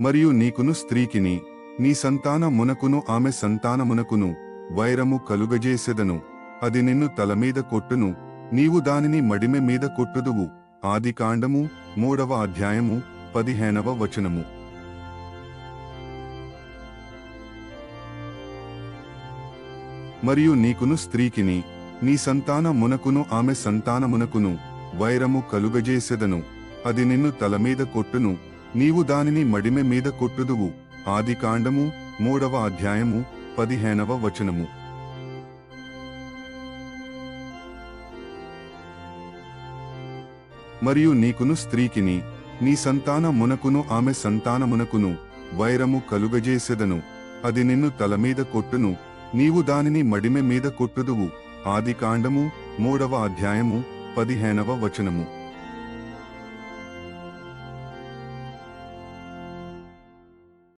మరియు నీకును స్త్రీకిని నీ సంతానమునకును ఆమె సంతానమునకును వైరము కలుగజేసెదను. అది నిన్ను తలమీద కొట్టును. నీవు దానిని మడిమె మీద కొట్టుదువు. ఆదికాండము మూడవ అధ్యాయము పదిహేనవ వచనము. మరియు నీకును స్త్రీకిని నీ సంతానమునకును ఆమె సంతానమునకును వైరము కలుగజేసెదను. అది నిన్ను తలమీద కొట్టును. నీవు దానిని మడిమె మీద కొట్టుదువు. ఆదికాండము మూడవ అధ్యాయము పదిహేనవ వచనము. మరియు నీకును స్త్రీకిని నీ సంతానమునకును ఆమె సంతానమునకును వైరము కలుగజేసెదను. అది నిన్ను తలమీద కొట్టును. నీవు దానిని మడిమె మీద కొట్టుదువు. ఆదికాండము మూడవ అధ్యాయము పదిహేనవ వచనము.